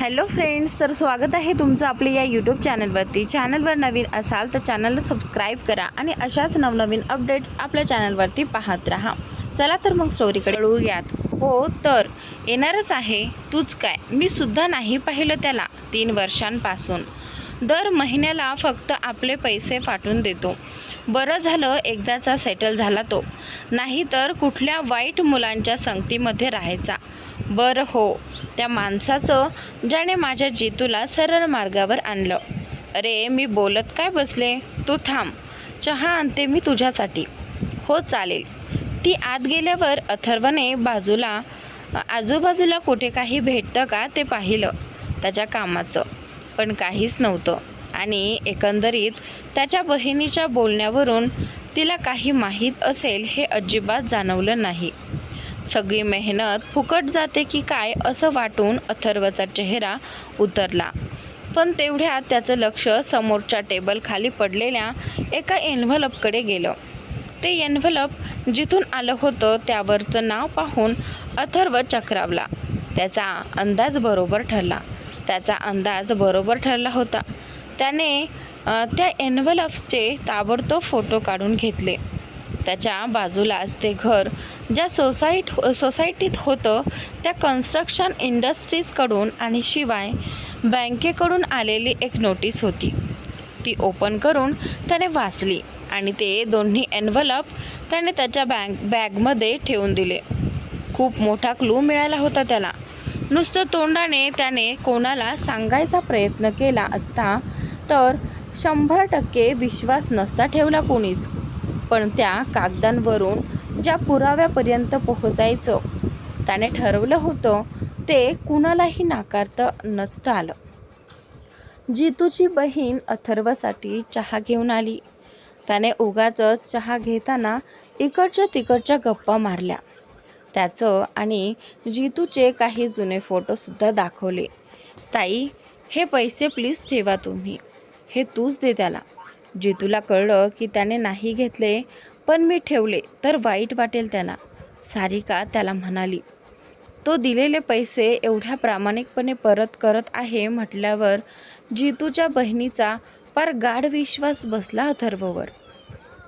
Hello friends तर स्वागत आहे तुमचं आपल्या या यूट्यूब चॅनलवरती. चॅनलवर नवीन असाल तर चॅनलला सबस्क्राईब करा आणि अशाच नवनवीन अपडेट्स आपल्या चॅनलवरती पाहत राहा. चला तर मग स्टोरीकडे वळूयात. हो तर येणारच आहे. तूच काय? मी सुद्धा नाही पाहिलं त्याला तीन वर्षांपासून. दर महिन्याला फक्त आपले पैसे पाठवून देतो. बरं झालं एकदाचा सेटल झाला तो. नाही तर कुठल्या वाईट मुलांच्या संगतीमध्ये राहायचा. बरं हो. त्या माणसाचं ज्याने माझ्या जेतूला सरळ मार्गावर आणलं. अरे मी बोलत काय बसले? तू थांब. चहा आणते मी तुझ्यासाठी. हो चालेल. ती आत गेल्यावर अथर्वने बाजूला आजूबाजूला कुठे काही भेटतं का ते पाहिलं त्याच्या कामाचं. पण काहीच नव्हतं. आणि एकंदरीत त्याच्या बहिणीच्या बोलण्यावरून तिला काही माहीत असेल हे अजिबात जाणवलं नाही. सगळी मेहनत फुकट जाते की काय असं वाटून अथर्वचा चेहरा उतरला. पण तेवढ्यात त्याचं लक्ष समोरच्या टेबल खाली पडलेल्या एका एन्व्हलपकडे गेलं. ते एन्व्हलप जिथून आलं होतं त्यावरचं नाव पाहून अथर्व चक्रावला. त्याचा अंदाज बरोबर ठरला. त्याचा अंदाज बरोबर ठरला होता. त्याने त्या एन्व्हलपचे ताबडतोब फोटो काढून घेतले. त्याच्या बाजूलाच ते घर ज्या सोसायट सोसायटीत होतं त्या कन्स्ट्रक्शन इंडस्ट्रीजकडून आणि शिवाय बँकेकडून आलेली एक नोटीस होती. ती ओपन करून त्याने वाचली आणि ते दोन्ही एनव्हलप त्याने त्याच्या बँक बॅगमध्ये ठेवून दिले. खूप मोठा क्लू मिळाला होता त्याला. नुसतं तोंडाने त्याने कोणाला सांगायचा प्रयत्न केला असता तर शंभर टक्के विश्वास नसता ठेवला कोणीच. पण त्या कागदांवरून ज्या पुराव्यापर्यंत पोहोचायचं त्याने ठरवलं होतं ते कुणालाही नाकारता नसतं आलं. जितूची बहीण अथर्वसाठी चहा घेऊन आली. त्याने उगाच चहा घेताना इकडच्या तिकडच्या गप्पा मारल्या. त्याचं आणि जितूचे काही जुने फोटोसुद्धा दाखवले. ताई हे पैसे प्लीज ठेवा तुम्ही. हे तूच दे त्याला. जितूला कळलं की त्याने नाही घेतले पण मी ठेवले तर वाईट वाटेल त्याला सारिका त्याला म्हणाली तो दिलेले पैसे एवढ्या प्रामाणिकपणे परत करत आहे म्हटल्यावर जितूच्या बहिणीचा फार गाढ विश्वास बसला अथर्ववर.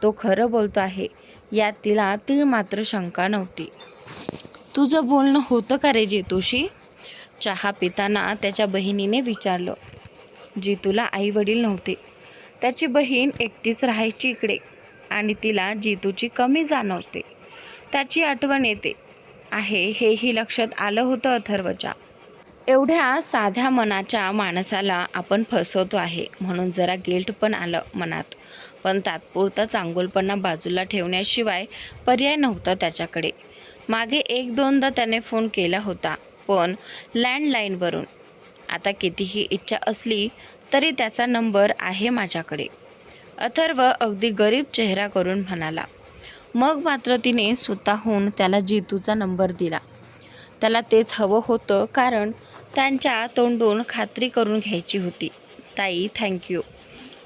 तो खरं बोलतो आहे यात तिला तीळ मात्र शंका नव्हती. तुझं बोलणं होतं का रे जितूशी? चहा पिताना त्याच्या बहिणीने विचारलं. जितूला आई वडील नव्हते. त्याची बहीण एकटीच राहायची इकडे आणि तिला जितूची कमी जाणवते. त्याची आठवण येते. आहे हेही लक्षात आलं होतं अथर्वच्या एवढ्या साध्या मनाच्या माणसाला आपण फसवतो आहे म्हणून जरा गिल्ट पण आलं मनात. पण तात्पुरता चांगुलपणा बाजूला ठेवण्याशिवाय पर्याय नव्हता त्याच्याकडे. मागे एक दोनदा त्याने फोन केला होता पण लँडलाईनवरून आता कितीही इच्छा असली तरी त्याचा नंबर आहे माझ्याकडे. अथर्व अगदी गरीब चेहरा करून म्हणाला मग मात्र तिने स्वतःहून त्याला जितूचा नंबर दिला. त्याला तेच हवं होतं कारण त्यांच्या तोंडून खात्री करून घ्यायची होती. ताई थँक्यू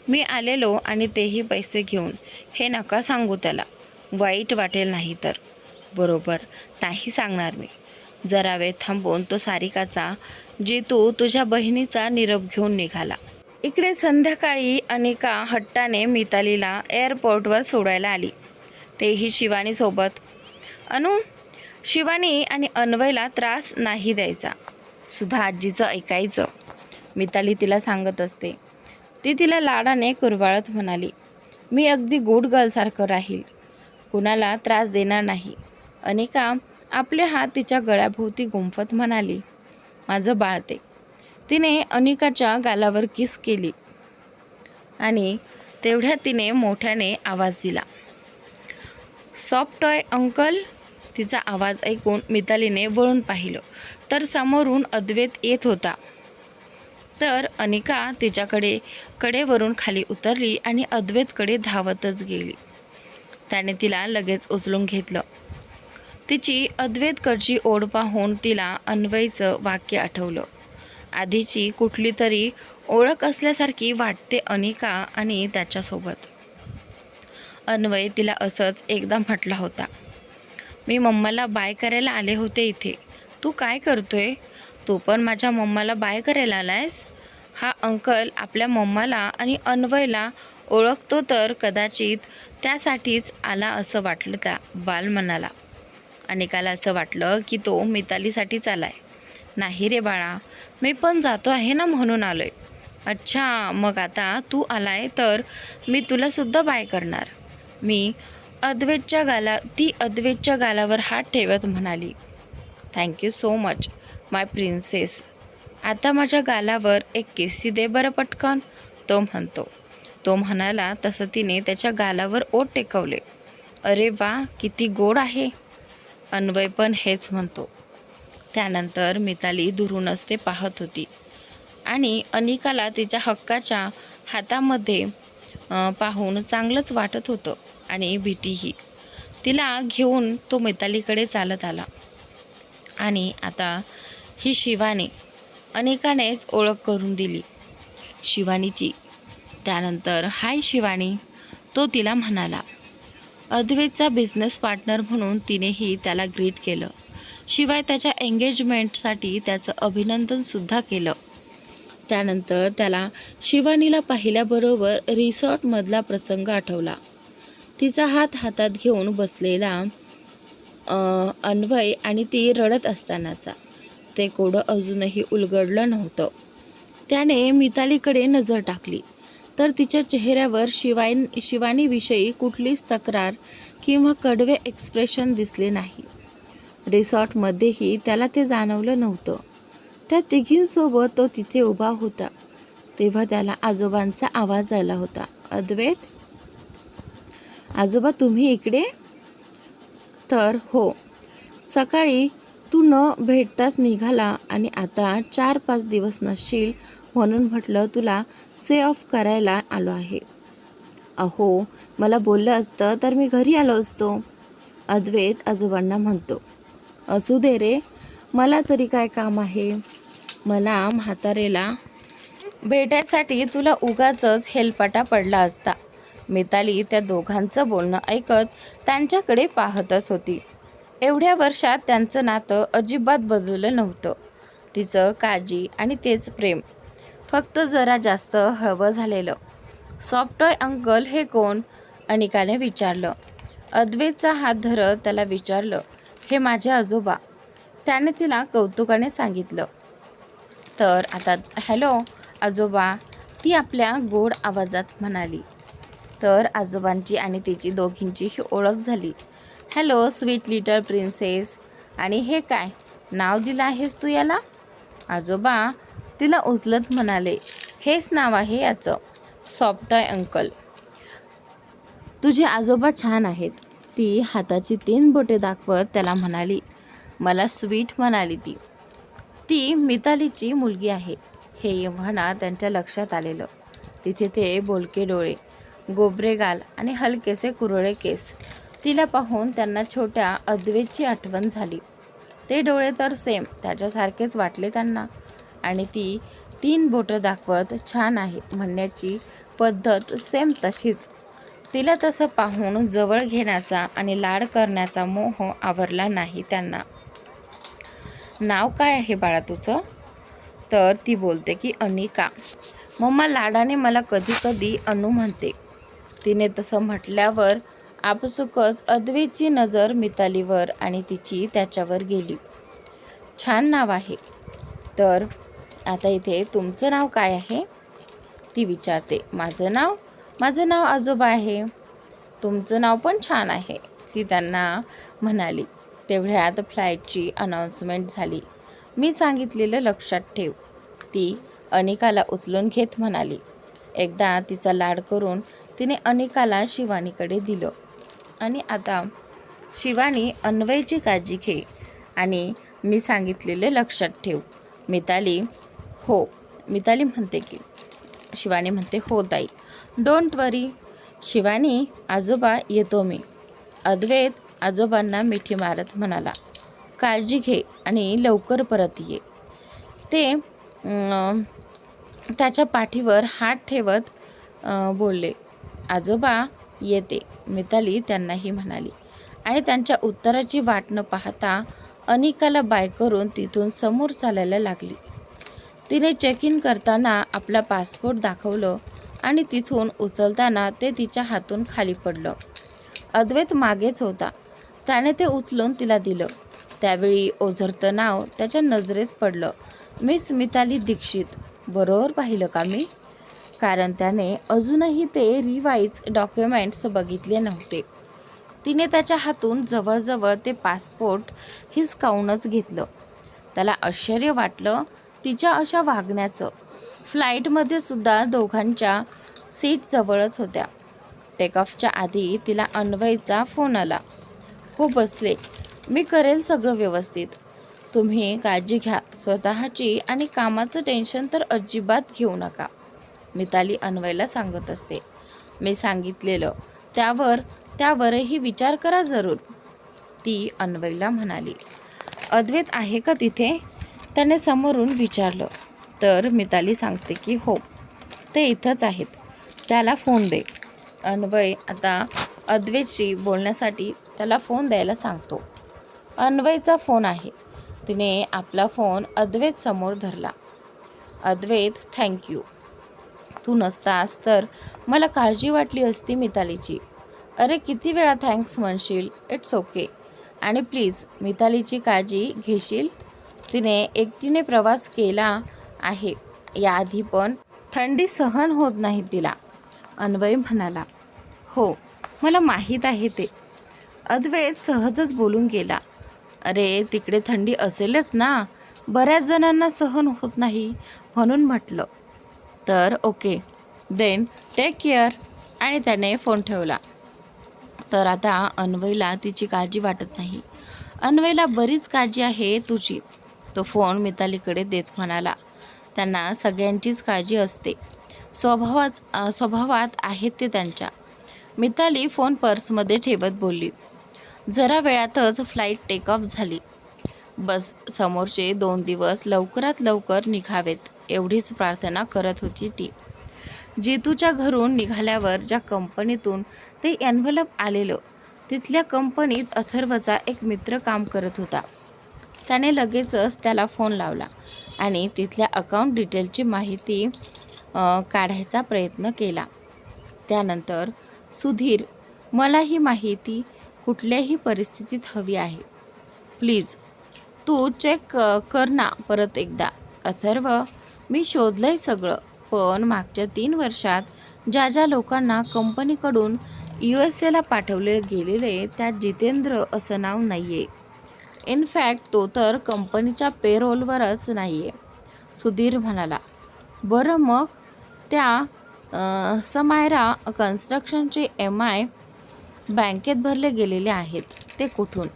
मी आलेलो आणि तेही पैसे घेऊन. हे नका सांगू त्याला. वाईट वाटेल नाही तर. बरोबर. नाही सांगणार मी. जरा वेळ थांबून तो सारिकाचा जितू तुझ्या बहिणीचा निरोप घेऊन निघाला. इकडे संध्याकाळी अनिका हट्टाने मितालीला एअरपोर्टवर सोडायला आली. तेही शिवानीसोबत अनु शिवानी आणि अन्वयला त्रास नाही द्यायचा. सुद्धा आजीचं ऐकायचं. मिताली तिला सांगत असते. ती तिला लाडाने कुरवाळत म्हणाली मी अगदी गुड गर्लसारखं राहील. कुणाला त्रास देणार नाही. अनिका आपले हात तिच्या गळ्याभोवती गुंफत म्हणाली माझं बाळते तिने अनिकाच्या गालावर किस केली आणि तेवढ्या तिने मोठ्याने आवाज दिला. सॉफ्ट टॉय अंकल तिचा आवाज ऐकून मितालीने वळून पाहिलं. तर समोरून अद्वैत येत होता. तर अनिका तिच्याकडे कडेवरून खाली उतरली आणि अद्वैतकडे धावतच गेली. त्याने तिला लगेच उचलून घेतलं. तिची अद्वैतकडची ओढ पाहून तिला अन्वयचं वाक्य आठवलं. आधीची कुठली तरी ओळख असल्यासारखी वाटते अनिका आणि त्याच्यासोबत. अन्वय तिला असंच एकदा म्हटला होता मी मम्माला बाय करायला आले होते इथे. तू काय करतोय? तू पण माझ्या मम्माला बाय करायला आलायस? हा अंकल आपल्या मम्माला आणि अन्वयला ओळखतो तर कदाचित त्यासाठीच आला असं वाटलं त्या बाल म्हणाला अनेकाला असं वाटलं की तो मितालीसाठीच आलाय. नाही रे बाळा मी पण जातो आहे ना म्हणून आलो आहे अच्छा मग आता तू आलाय तर मी तुलासुद्धा बाय करणार. मी अद्वेतच्या गाला ती अद्वेतच्या गालावर हात ठेवत म्हणाली thank you so much my princess आता माझ्या गालावर एक केसी दे बरं पटकन तो म्हणतो. तो म्हणाला तसं तिने त्याच्या गालावर ओट टेकवले. अरे वा किती गोड आहे. अन्वय पण हेच म्हणतो. त्यानंतर मिताली दुरूनच ते पाहत होती. आणि अनिकाला तिच्या हक्काच्या हातामध्ये पाहून चांगलंच वाटत होतं आणि भीतीही. तिला घेऊन तो मितालीकडे चालत आला. आणि आता ही शिवानी अनेकानेच ओळख करून दिली. शिवानीची. त्यानंतर हाय शिवानी तो तिला म्हणाला. अद्वैतचा बिझनेस पार्टनर म्हणून तिनेही त्याला ग्रीट केलं. शिवाय त्याच्या एंगेजमेंटसाठी त्याचं अभिनंदनसुद्धा केलं. त्यानंतर त्याला शिवानीला पाहिल्याबरोबर रिसॉर्टमधला प्रसंग आठवला. तिचा हात हातात घेऊन बसलेला अन्वय आणि ती रडत असतानाचा. ते कोडं अजूनही उलगडलं नव्हतं. त्याने मितालीकडे नजर टाकली. तर तिच्या चेहऱ्यावर शिवाय शिवानीविषयी कुठलीच तक्रार किंवा कडवे एक्सप्रेशन दिसले नाही. रिसॉर्टमध्येही त्याला ते जाणवलं नव्हतं. त्या तिघींसोबत तो तिथे उभा होता. तेव्हा त्याला आजोबांचा आवाज आला होता. अद्वैत आजोबा तुम्ही इकडे? तर हो. सकाळी तू न भेटताच निघाला आणि आता चार पाच दिवस नसशील म्हणून म्हटलं तुला से ऑफ करायला आलो आहे. अहो मला बोललं असतं तर मी घरी आलो असतो अद्वैत आजोबांना म्हणतो. असू दे रे. मला तरी काय काम आहे? मला म्हातारेला भेटायसाठी तुला उगाचच हेलपाटा पडला असता. मिताली त्या दोघांचं बोलणं ऐकत त्यांच्याकडे पाहतच होती. एवढ्या वर्षात त्यांचं नातं अजिबात बदललं नव्हतं. तिचं काळजी आणि तेच प्रेम. फक्त जरा जास्त हळवं झालेलं. सॉफ्टॉय अंकल हे कोण? अनिकाने विचारलं. अद्वेचा हात धरत त्याला विचारलं हे माझे आजोबा. त्याने तिला कौतुकाने सांगितलं. तर आता हॅलो आजोबा. ती आपल्या गोड आवाजात म्हणाली. तर आजोबांची आणि तिची दोघींचीही ओळख झाली. Hello sweet little princess. आणि हे काय? नाव दिलं आहेस तू याला? आजोबा. तिला उचलत म्हणाले. हेच नाव आहे याचं. Soft toy uncle. तुझे आजोबा छान आहेत. ती हाताची तीन बोटे दाखवत त्याला म्हणाली मला स्वीट म्हणाली ती. ती मितालीची मुलगी आहे. हे म्हणा त्यांच्या लक्षात आलेलं. तिथे ते बोलके डोळे गोबरे गाल आणि हलकेसे कुरळे केस तिला पाहून त्यांना छोट्या अद्वेची आठवण झाली. ते डोळे तर सेम त्याच्यासारखेच वाटले त्यांना आणि ती तीन बोटं दाखवत छान आहे म्हणण्याची पद्धत सेम तशीच. तिला तसं पाहून जवळ घेण्याचा आणि लाड करण्याचा मोह आवरला नाही त्यांना. नाव काय आहे बाळा तुझं? तर ती बोलते की अनिका. मम्मा लाडाने मला कधी कधी अनु म्हणते. तिने तसं म्हटल्यावर आपसुकच अद्वेची नजर मितालीवर आणि तिची त्याच्यावर गेली. छान नाव आहे. तर आता इथे तुमचं नाव काय आहे? ती विचारते. माझं नाव? माझं नाव आजोबा आहे. तुमचं नाव पण छान आहे. ती त्यांना म्हणाली. तेवढ्यात फ्लाईटची अनाऊन्समेंट झाली. मी सांगितलेलं लक्षात ठेव. ती अनिकाला उचलून घेत म्हणाली. एकदा तिचा लाड करून तिने अनिकाला शिवानीकडे दिलं. आणि आता शिवानी अन्वयची काळजी घे आणि मी सांगितलेलं लक्षात ठेव. मिताली हो. मिताली म्हणते की शिवानी म्हणते हो ताई. डोंट वरी शिवानी आजोबा येतो मी. अद्वैत आजोबांना मिठी मारत म्हणाला काळजी घे आणि लवकर परत ये. ते त्याच्या पाठीवर हात ठेवत बोलले आजोबा येते. मिताली त्यांनाही म्हणाली. आणि त्यांच्या उत्तराची वाट न पाहता अनिकाला बाय करून तिथून समोर चालायला लागली. तिने चेक इन करताना आपला पासपोर्ट दाखवलं आणि तिथून उचलताना ते तिच्या हातून खाली पडलं. अद्वैत मागेच होता. त्याने ते उचलून तिला दिलं. त्यावेळी ओझरतं नाव त्याच्या नजरेस पडलं. मिस मिताली दीक्षित बरोबर पाहिलं का मी? कारण त्याने अजूनही ते रिवाईज डॉक्युमेंट्स बघितले नव्हते. तिने त्याच्या हातून जवळजवळ ते पासपोर्ट हिसकावूनच घेतलं. त्याला आश्चर्य वाटलं तिच्या अशा वागण्याचं. फ्लाईटमध्ये सुद्धा दोघांच्या सीट जवळच होत्या. टेकऑफच्या आधी तिला अन्वयचा फोन आला. हो बसले. मी करेल सगळं व्यवस्थित. तुम्ही काळजी घ्या. स्वतःची आणि कामाचं टेन्शन तर अजिबात घेऊ नका मिताली अन्वयला सांगत असते. मी सांगितलेलं. त्यावर त्यावरही विचार करा जरूर ती अन्वयला म्हणाली. अद्वैत आहे का तिथे? त्याने समोरून विचारलं. तर मिताली सांगते की हो ते इथंच आहेत. त्याला फोन दे. अन्वय आता अद्वैतशी बोलण्यासाठी त्याला फोन द्यायला सांगतो. अन्वयचा फोन आहे. तिने आपला फोन अद्वैत समोर धरला. अद्वैत थँक्यू तू नसतास तर मला काळजी वाटली असती मितालीची. अरे किती वेळा थँक्स म्हणशील? इट्स ओके आणि प्लीज मितालीची काळजी घेशील? तिने एकटीने प्रवास केला आहे. याआधी पण थंडी सहन होत नाही तिला. अन्वय म्हणाला हो मला माहीत आहे ते. अद्वैत सहजच बोलून गेला अरे तिकडे थंडी असेलच ना. बऱ्याच जणांना सहन होत नाही म्हणून म्हटलं. तर ओके. देन टेक केअर आणि त्याने फोन ठेवला. तर आता अन्वयला तिची काळजी वाटत नाही. अन्वयला बरीच काळजी आहे तुझी. तो फोन मितालीकडे देत म्हणाला त्यांना सगळ्यांचीच काळजी असते. स्वभावात स्वभावात आहेत ते त्यांच्या. मिताली फोन पर्समध्ये ठेवत बोलली जरा वेळातच फ्लाईट टेक ऑफ झाली. बस समोरचे दोन दिवस लवकरात लवकर निघावेत एवढीच प्रार्थना करत होती ती. जितूच्या घरून निघाल्यावर ज्या कंपनीतून ते एनव्हलप आलेलं तिथल्या कंपनीत अथर्वचा एक मित्र काम करत होता. त्याने लगेचच त्याला फोन लावला. आणि तिथल्या अकाउंट डिटेलची माहिती काढायचा प्रयत्न केला. त्यानंतर सुधीर मला ही माहिती कुठल्याही परिस्थितीत हवी आहे. प्लीज तू चेक कर ना परत एकदा. अथर्व मी शोधलं आहे सगळं पण मागच्या तीन वर्षात ज्या ज्या लोकांना कंपनीकडून यू एस एला पाठवले गेलेले त्यात जितेंद्र असं नाव नाही आहे इनफॅक्ट तो तर कंपनीच्या पेरोलवरच नाही आहे सुधीर म्हणाला बरं मग त्या समायरा कन्स्ट्रक्शनचे एम आय बँकेत भरले गेलेले आहेत. ते कुठून?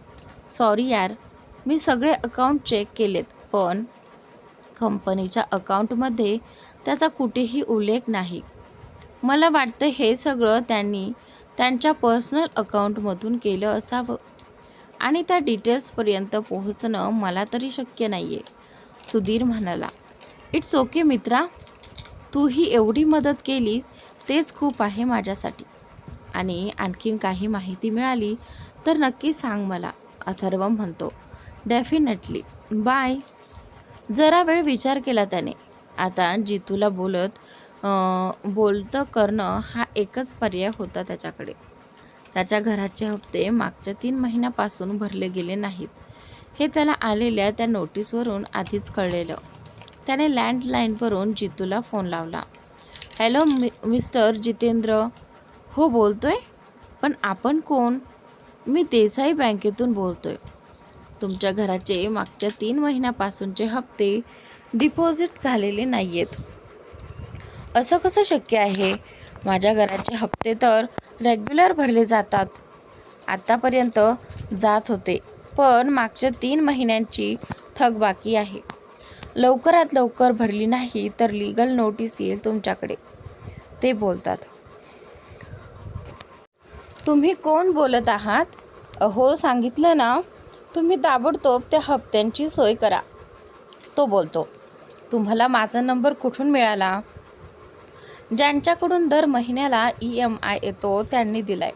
सॉरी यार मी सगळे अकाउंट चेक केलेत पण कंपनीच्या अकाउंटमध्ये त्याचा कुठेही उल्लेख नाही. मला वाटतं हे सगळं त्यांनी त्यांच्या पर्सनल अकाउंटमधून केलं असावं. आणि त्या डिटेल्सपर्यंत पोहोचणं मला तरी शक्य नाही आहे सुधीर म्हणाला इट्स ओके मित्रा तू ही एवढी मदत केली तेच खूप आहे माझ्यासाठी. आणि आणखीन काही माहिती मिळाली तर नक्की सांग मला अथर्व म्हणतो. डेफिनेटली बाय जरा वेळ विचार केला त्याने. आता जितूला बोलत बोलतं करणं हा एकच पर्याय होता त्याच्याकडे. त्याच्या घराचे हप्ते मागच्या तीन महिन्यापासून भरले गेले नाहीत. हे त्याला आलेल्या त्या नोटीसवरून आधीच कळलेलं. त्याने लँडलाईनवरून जितूला फोन लावला. हॅलो मि मिस्टर जितेंद्र. हो बोलतोय? पण आपण कोण? मी देसाई बँकेतून बोलतोय. तुमच्या घराचे मागच्या तीन महिन्यापासूनचे हप्ते डिपॉझिट झालेले नाही आहेत असं कसं शक्य आहे? माझ्या घराचे हप्ते तर रेग्युलर भरले जातात. आत्तापर्यंत जात होते पण मागच्या तीन महिन्यांची थकबाकी आहे. लवकरात लवकर भरली नाही तर लीगल नोटीस येईल तुमच्याकडे ते बोलतात. तुम्ही कोण बोलत आहात? हो सांगितलं ना तुम्ही ताबडतोब त्या हप्त्यांची सोय करा तो बोलतो. तुम्हाला माझा नंबर कुठून मिळाला? ज्यांच्याकडून दर महिन्याला ई एम आय येतो त्यांनी दिलाय.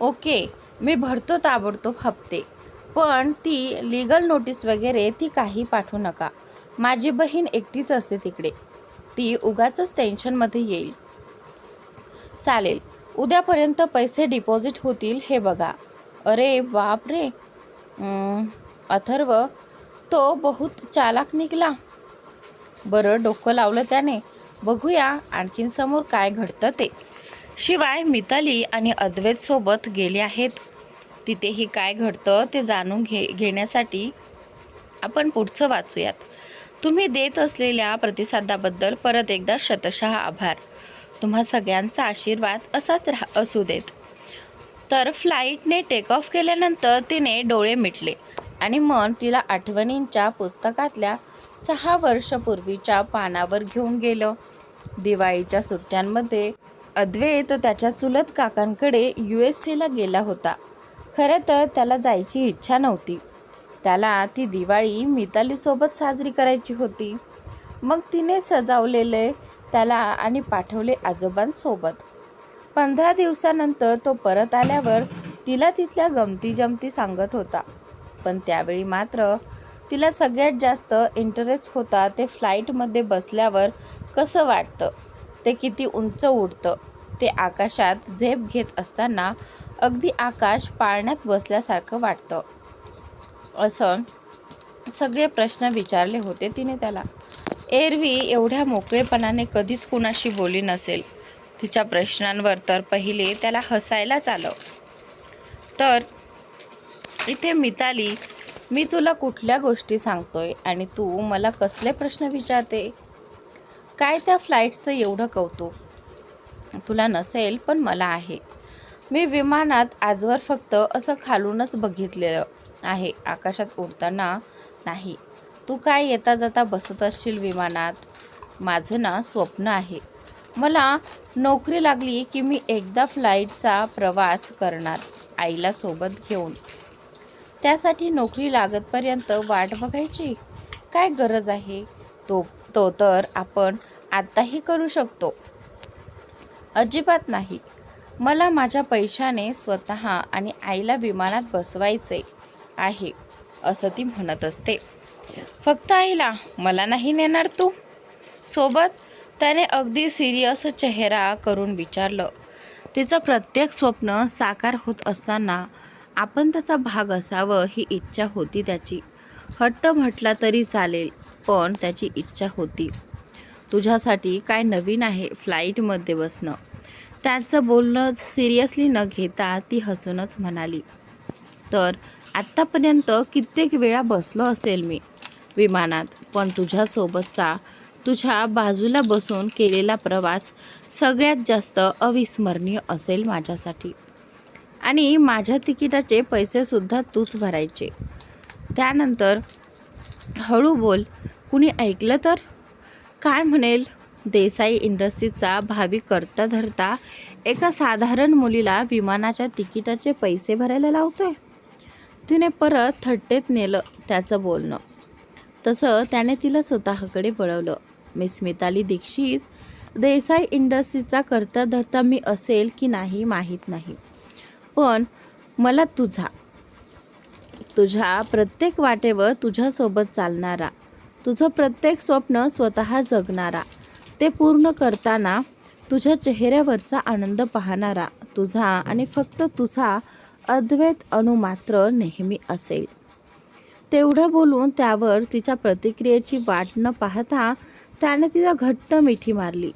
ओके मी भरतो ताबडतोब हप्ते पण ती लीगल नोटीस वगैरे ती काही पाठवू नका. माझी बहीण एकटीच असते तिकडे. ती उगाच टेन्शनमध्ये येईल. चालेल उद्यापर्यंत पैसे डिपॉझिट होतील हे बघा. अरे बाप रे अथर्व तो बहुत चालाक निघला. बरं डोकं लावलं त्याने. बघूया आणखीन समोर काय घडतं ते. शिवाय मिताली आणि अद्वैतसोबत गेले आहेत. तिथेही काय घडतं ते जाणून घे घेण्यासाठी आपण पुढचं वाचूयात. तुम्ही देत असलेल्या प्रतिसादाबद्दल परत एकदा शतशः आभार. तुम्हा सगळ्यांचा आशीर्वाद असाच राहा असू देत. तर फ्लाईटने टेक ऑफ केल्यानंतर तिने डोळे मिटले आणि मन तिला आठवणींच्या पुस्तकातल्या सहा वर्षपूर्वीच्या पानावर घेऊन गेलं. दिवाळीच्या सुट्ट्यांमध्ये अद्वैत त्याच्या चुलत काकांकडे यू एस एला गेला होता. खरं तर त्याला जायची इच्छा नव्हती. त्याला ती दिवाळी मितालीसोबत साजरी करायची होती. मग तिने सजावलेले त्याला आणि पाठवले आजोबांसोबत. पंधरा दिवसानंतर तो परत आल्यावर तिला तिथल्या गमती जमती सांगत होता. पण त्यावेळी मात्र तिला सगळ्यात जास्त इंटरेस्ट होता ते फ्लाईटमध्ये बसल्यावर कसं वाटतं? ते किती उंच उडतं? ते आकाशात झेप घेत असताना अगदी आकाश पाळण्यात बसल्यासारखं वाटतं. असं सगळे प्रश्न विचारले होते तिने त्याला. एरवी एवढ्या मोकळेपणाने कधीच कुणाशी बोली नसेल. तिच्या प्रश्नांवर तर पहिले त्याला हसायलाच आलं. तर इथे मिताली मी तुला कुठल्या गोष्टी सांगतोय आणि तू मला कसले प्रश्न विचारते? काय त्या फ्लाईटचं एवढं कौतुक? तुला नसेल पण मला आहे. मी विमानात आजवर फक्त असं खालूनच बघितलेलं आहे. आकाशात उडताना नाही. तू काय येता जाता बसत असशील विमानात? माझं ना स्वप्न आहे. मला नोकरी लागली की मी एकदा फ्लाईटचा प्रवास करणार आईला सोबत घेऊन. त्यासाठी नोकरी लागतपर्यंत वाट बघायची? काय गरज आहे? तो तो तर आपण आत्ताही करू शकतो. अजिबात नाही. मला माझ्या पैशाने स्वतः आणि आईला विमानात बसवायचे आहे असं ती म्हणत असते. फक्त आईला मला नाही नेणार तू? सोबत त्याने अगदी सिरियस चेहरा करून विचारलं. तिचं प्रत्येक स्वप्न साकार होत असताना आपण त्याचा भाग असावं ही इच्छा होती त्याची. हट्ट म्हटला तरी चालेल पण त्याची इच्छा होती. तुझ्यासाठी काय नवीन आहे फ्लाईटमध्ये बसणं? त्याचं बोलणं सिरियसली न घेता ती हसूनच म्हणाली. तर आत्तापर्यंत कित्येक वेळा बसलो असेल मी विमानात पण तुझ्यासोबतचा तुझ्या बाजूला बसून केलेला प्रवास सगळ्यात जास्त अविस्मरणीय असेल माझ्यासाठी. आणि माझ्या तिकिटाचे पैसेसुद्धा तूच भरायचे. त्यानंतर हळू बोल कुणी ऐकलं तर? काय म्हणेल? देसाई इंडस्ट्रीचा भावी करता धरता एका साधारण मुलीला विमानाच्या तिकिटाचे पैसे भरायला लावतोय. तिने परत थट्टेत नेलं त्याचं बोलणं. तसं त्याने तिला स्वतःकडे वळवलं. मिस मिताली दीक्षित देसाई इंडस्ट्रीचा करता धरता मी असेल की नाही माहीत नाही. पण मला तुझा तुझ्या प्रत्येक वाटेवर तुझ्यासोबत चालणारा तुझं प्रत्येक स्वप्न स्वतः जगणारा ते पूर्ण करताना तुझ्या चेहऱ्यावरचा आनंद पाहणारा तुझा आणि फक्त तुझा अद्वैत अणू मात्र नेहमी असेल. तेवढं बोलून त्यावर तिच्या प्रतिक्रियेची वाट न पाहता त्याने तिला घट्ट मिठी मारली.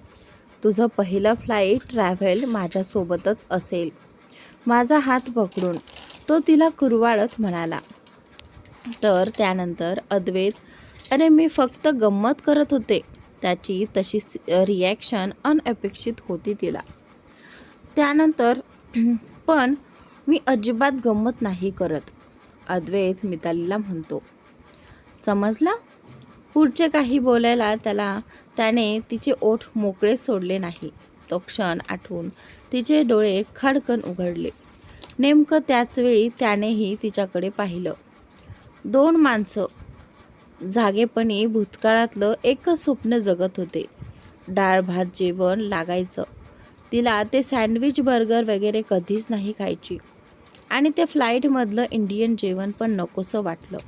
तुझं पहिलं फ्लाईट ट्रॅव्हल माझ्यासोबतच असेल. माझा हात पकडून तो तिला कुरवाळत म्हणाला. तर त्यानंतर अद्वैत अरे मी फक्त गंमत करत होते. त्याची तशी रिॲक्शन अनअपेक्षित होती तिला. त्यानंतर पण मी अजिबात गंमत नाही करत अद्वैत मितालीला म्हणतो. समजला? पुढचे काही बोलायला त्याला त्याने तिचे ओठ मोकळे सोडले नाही. तो क्षण आठवून तिचे डोळे खडकन उघडले. नेमकं त्याचवेळी त्यानेही तिच्याकडे पाहिलं. दोन माणसं. जागेपणी भूतकाळातलं एकच स्वप्न जगत होते. डाळ भात जेवण लागायचं. तिला ते सँडविच बर्गर वगैरे कधीच नाही खायची. आणि ते फ्लाईटमधलं इंडियन जेवण पण नकोसं वाटलं.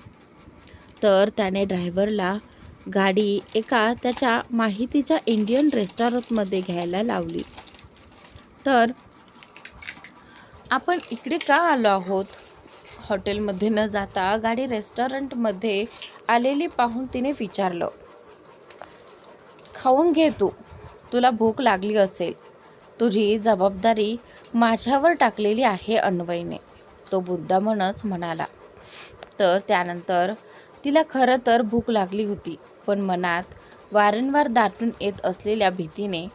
तर त्याने ड्रायव्हरला गाडी एका त्याच्या माहितीच्या इंडियन रेस्टॉरंटमध्ये घ्यायला लावली. तर आपण इकडे का आलो आहोत? हॉटेलमध्ये न जाता गाडी रेस्टॉरंटमध्ये आलेली पाहून तिने विचारलं खाऊन घे तू. तुला भूक लागली असेल. तुझी जबाबदारी माझ्यावर टाकलेली आहे अन्वयने. तो बुद्धामनच म्हणाला. तर त्यानंतर तिला खरं तर भूक लागली होती. पण मनात वारंवार दाटून येत असलेल्या भीतीने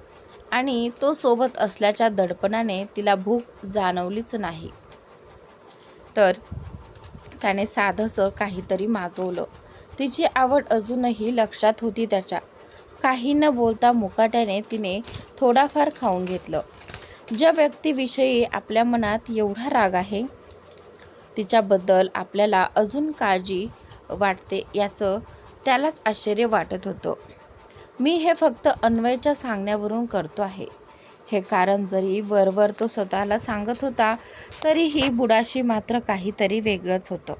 आणि तो सोबत असल्याच्या दडपणाने तिला भूक जाणवलीच नाही. तर त्याने साधंसं काहीतरी मागवलं. तिची आवड अजूनही लक्षात होती त्याच्या. काही न बोलता मुकाट्याने तिने थोडाफार खाऊन घेतलं. ज्या व्यक्तीविषयी आपल्या मनात एवढा राग आहे तिच्याबद्दल आपल्याला अजून काळजी वाटते याचं त्यालाच आश्चर्य वाटत होतं. मी हे फक्त अन्वयच्या सांगण्यावरून करतो आहे. हे कारण जरी वरवर तो स्वतःला सांगत होता तरीही बुडाशी मात्र काहीतरी वेगळंच होतं.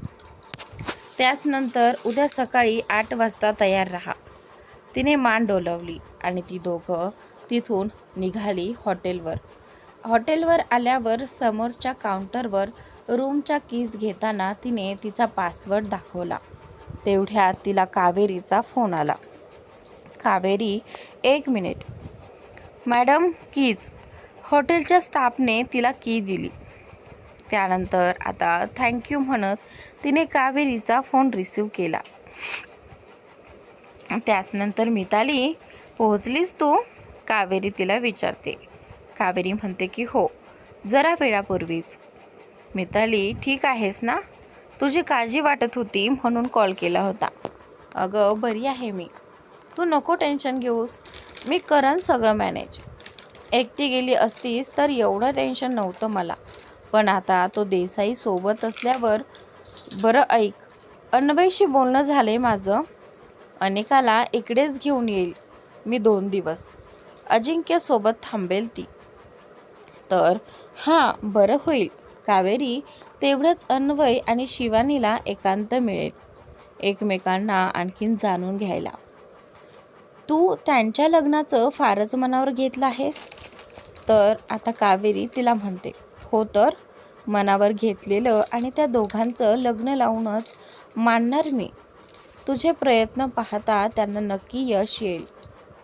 त्याचनंतर उद्या सकाळी आठ वाजता तयार राहा. तिने मान डोलवली आणि ती दोघं तिथून निघाली हॉटेलवर. हॉटेलवर आल्यावर समोरच्या काउंटरवर रूमच्या कीज घेताना तिने तिचा पासवर्ड दाखवला. तेवढ्यात तिला कावेरीचा फोन आला. कावेरी एक मिनिट. Madam keys. हॉटेलच्या स्टाफने तिला की दिली. त्यानंतर आता थँक्यू म्हणत तिने कावेरीचा फोन रिसीव केला. त्याचनंतर मिताली पोहोचलीस तू? कावेरी तिला विचारते. कावेरी म्हणते की हो जरा वेळापूर्वीच. मिताली ठीक आहेस ना? तुझी काळजी वाटत होती म्हणून कॉल केला होता. अगं बरी आहे मी. तू नको टेन्शन घेऊस. मी करन सगळं मॅनेज. एकटी गेली असतीस तर एवढं टेन्शन नव्हतं मला. पण आता तो देसाई सोबत असल्यावर बरं ऐक अन्नबाईशी बोलणं झालं आहे माझं. अनेकाला इकडेच घेऊन येईल मी दोन दिवस. अजिंक्यसोबत थांबेल ती. तर हां बरं होईल. कावेरी तेवढंच अन्वय आणि शिवानीला एकांत मिळेल. एकमेकांना आणखीन जाणून घ्यायला. तू त्यांच्या लग्नाचं फारच मनावर घेतलं आहेस? तर आता कावेरी तिला म्हणते. हो तर मनावर घेतलेलं आणि त्या दोघांचं लग्न लावूनच मानणार मी. तुझे प्रयत्न पाहता त्यांना नक्की यश येईल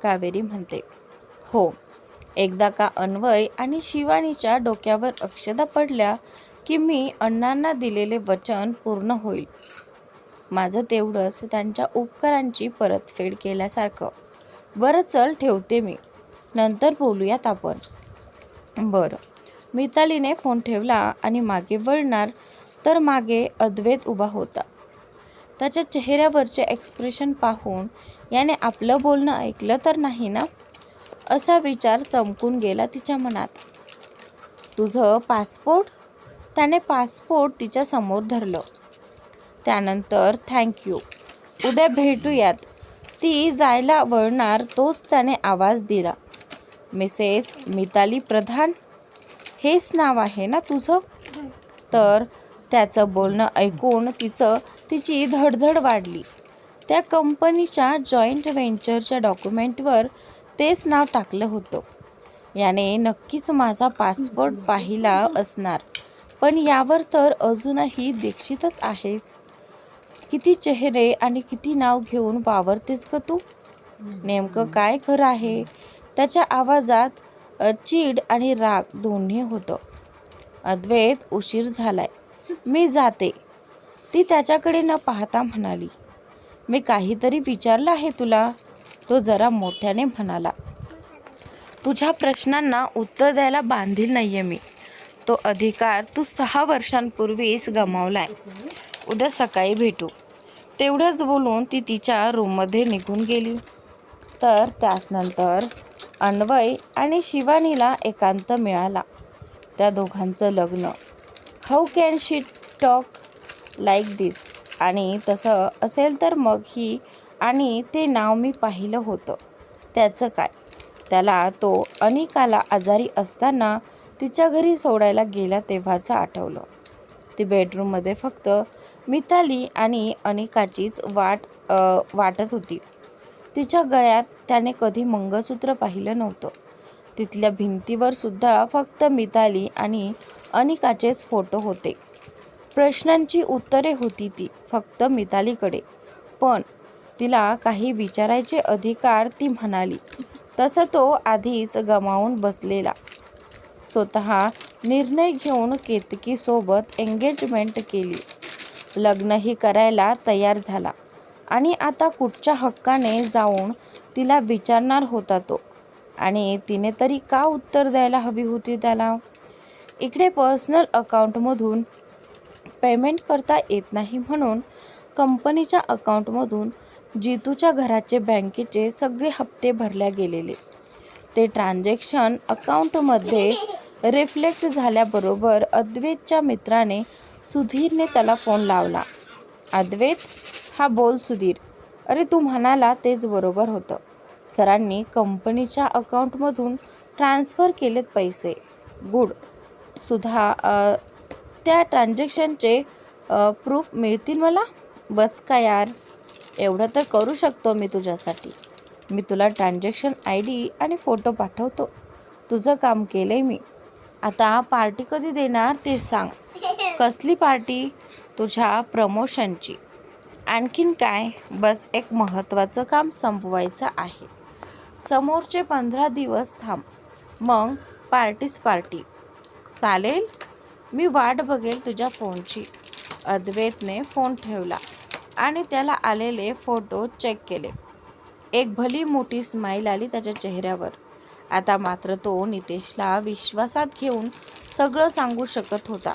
कावेरी म्हणते. हो एकदा का अन्वय आणि शिवानीच्या डोक्यावर अक्षदा पडल्या की मी अण्णांना दिलेले वचन पूर्ण होईल. माझं तेवढंच त्यांच्या उपकारांची परतफेड केल्यासारखं. बरं चल ठेवते मी. नंतर बोलूयात आपण. बरं. मितालीने फोन ठेवला आणि मागे वळणार तर मागे अद्वैत उभा होता. त्याच्या चेहऱ्यावरचे एक्सप्रेशन पाहून याने आपलं बोलणं ऐकलं तर नाही ना? असा विचार चमकून गेला तिच्या मनात. तुझं पासपोर्ट त्याने पासपोर्ट तिच्यासमोर धरलं. त्यानंतर थँक्यू उद्या भेटूयात. ती जायला वळणार तोच त्याने आवाज दिला. मिसेस मिताली प्रधान? हेच नाव आहे ना तुझं? तर त्याचं बोलणं ऐकून तिचं तिची धडधड वाढली. त्या कंपनीच्या जॉईंट व्हेंचरच्या डॉक्युमेंटवर तेच नाव टाकलं होतं. याने नक्कीच माझा पासपोर्ट पाहिला असणार. पण यावर तर अजूनही दीक्षितच आहेस. किती चेहरे आणि किती नाव घेऊन वावरतेस ग तू? नेमकं काय खरं आहे? त्याच्या आवाजात चीड आणि राग दोन्ही होतं. अद्वैत उशीर झालाय. मी जाते. ती त्याच्याकडे न पाहता म्हणाली मी काहीतरी विचारलं आहे तुला. तो जरा मोठ्याने म्हणाला तुझ्या प्रश्नांना उत्तर द्यायला बांधील नाही आहे मी. तो अधिकार तू सहा वर्षांपूर्वीच गमावलाय. उद्या सकाळी भेटू. तेवढंच बोलून ती तिच्या रूममध्ये निघून गेली. तर त्याचनंतर अन्वय आणि शिवानीला एकांत मिळाला. त्या दोघांचं लग्न. How can she talk like this आणि तसं असेल तर मग ही आणि ते नाव मी पाहिलं होतं. त्याचं काय? त्याला तो अनिकाला आजारी असताना तिच्या घरी सोडायला गेला तेव्हाचं आठवलं. ती बेडरूममध्ये फक्त मिताली आणि अनिकाचीच वाट वाटत होती. तिच्या गळ्यात त्याने कधी मंगळसूत्र पाहिलं नव्हतं. तिथल्या भिंतीवर सुद्धा फक्त मिताली आणि अनिकाचेच फोटो होते. प्रश्नांची उत्तरे होती ती फक्त मितालीकडे. पण तिला काही विचारायचे अधिकार ती म्हणाली. तसं तो आधीच गमावून बसलेला. स्वतः निर्णय घेऊन केतकीसोबत एंगेजमेंट केली. लग्नही करायला तयार झाला. आणि आता कुठच्या हक्काने जाऊन तिला विचारणार होता तो. आणि तिने तरी का उत्तर द्यायला हवी होती त्याला? इकडे पर्सनल अकाउंटमधून पेमेंट करता येत नाही म्हणून कंपनीच्या अकाउंटमधून जितूच्या घराचे बँकेचे सगळे हप्ते भरल्या गेलेले. ते ट्रान्झॅक्शन अकाउंटमध्ये रिफ्लेक्ट झाल्याबरोबर अद्वैतच्या मित्राने सुधीरने त्याला फोन लावला. अद्वैत हा बोल सुधीर. अरे तू म्हणाला तेच बरोबर होतं. सरांनी कंपनीच्या अकाउंटमधून ट्रान्स्फर केलेत पैसे. गुड. सुद्धा त्या ट्रान्झॅक्शनचे प्रूफ मिळतील मला? बस का यार. एवढं तर करू शकतो मी तुझ्यासाठी. मी तुला ट्रान्झॅक्शन आय डी आणि फोटो पाठवतो. तुझं काम केलं आहे मी. आता पार्टी कधी देणार ते सांग. कसली पार्टी? तुझ्या प्रमोशनची. आणखीन काय? बस एक महत्त्वाचं काम संपवायचं आहे. समोरचे पंधरा दिवस थांब. मग पार्टीच पार्टी. चालेल? मी वाट बघेल तुझ्या फोनची. अद्वैतने फोन ठेवला आणि त्याला आलेले फोटो चेक केले. एक भली मोठी स्माईल आली त्याच्या चेहऱ्यावर. आता मात्र तो नितेशला विश्वासात घेऊन सगळं सांगू शकत होता.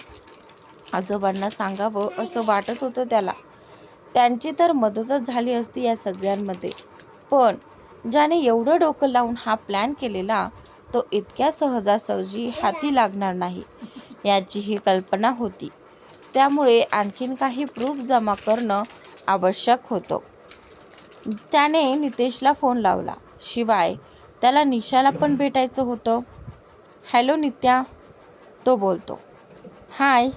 आजोबांना सांगावं असं वाटत होतं त्याला. त्यांची तर मदतच झाली असती या सगळ्यांमध्ये. पण ज्याने एवढं डोकं लावून हा प्लॅन केलेला तो इतक्या सहजासहजी हाती लागणार नाही याची ही कल्पना होती. त्यामुळे आणखीन काही प्रूफ जमा करणं आवश्यक होतं. त्याने नितेशला फोन लावला. शिवाय त्याला निशाला पण भेटायचं होतं. हॅलो नित्या. तो बोलतो. हाय.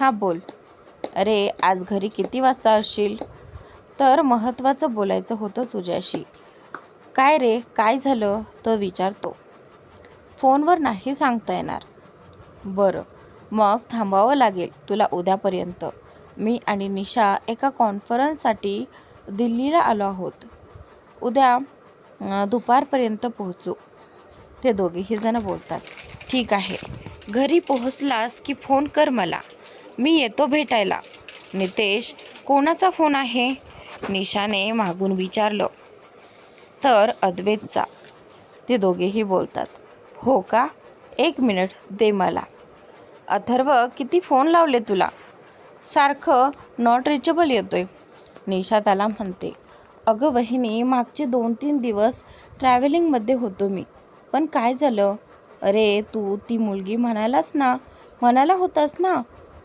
हां बोल. अरे आज घरी किती वाजता असशील? तर महत्त्वाचं बोलायचं होतं तुझ्याशी. काय रे काय झालं? तर विचारतो. फोनवर नाही सांगता येणार. बरं मग थांबावं लागेल तुला उद्यापर्यंत. मी आणि निशा एका कॉन्फरन्ससाठी दिल्लीला आलो आहोत. उद्या दुपारपर्यंत पोहोचू. ते दोघेही जण बोलतात ठीक आहे. घरी पोहोचलास की फोन कर मला. मी येतो भेटायला. नितेश कोणाचा फोन आहे? निशाने मागून विचारलं. तर अद्वैतचा. ते दोघेही बोलतात हो का? एक मिनिट दे मला. अथर्व किती फोन लावले तुला? सारखं नॉट रिचेबल येतोय. निशा त्याला म्हणते अगं वहिनी मागचे दोन तीन दिवस ट्रॅव्हलिंगमध्ये होतो मी. पण काय झालं? अरे तू ती मुलगी म्हणालास ना? म्हणाला होतास ना?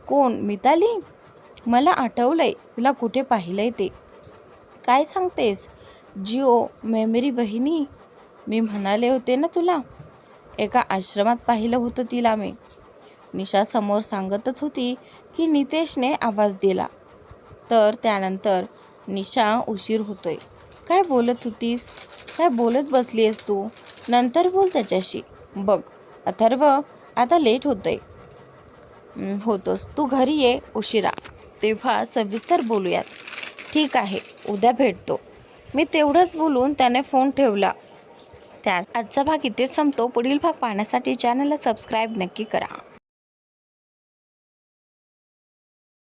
कोण? मिताली? मला आठवलंय तुला कुठे पाहिलंय ते. काय सांगतेस? जिओ मेमरी बहिणी मी म्हणाले होते ना तुला? एका आश्रमात पाहिलं होतं तिला मी. निशा समोर सांगतच होती की नितेशने आवाज दिला. तर त्यानंतर निशा उशीर होतोय. काय बोलत होतीस? काय बोलत बसली आहेस तू? नंतर बोल त्याच्याशी. बघ अथर्व आता लेट होतंय. होतोस. तू घरी ये उशिरा. तेव्हा सविस्तर बोलूयात. ठीक आहे उद्या भेटतो. मी तेवढंच बोलून त्याने फोन ठेवला. त्या आजचा भाग इथे संपतो. पुढील भाग पाहण्यासाठी चॅनलला सबस्क्राईब नक्की करा.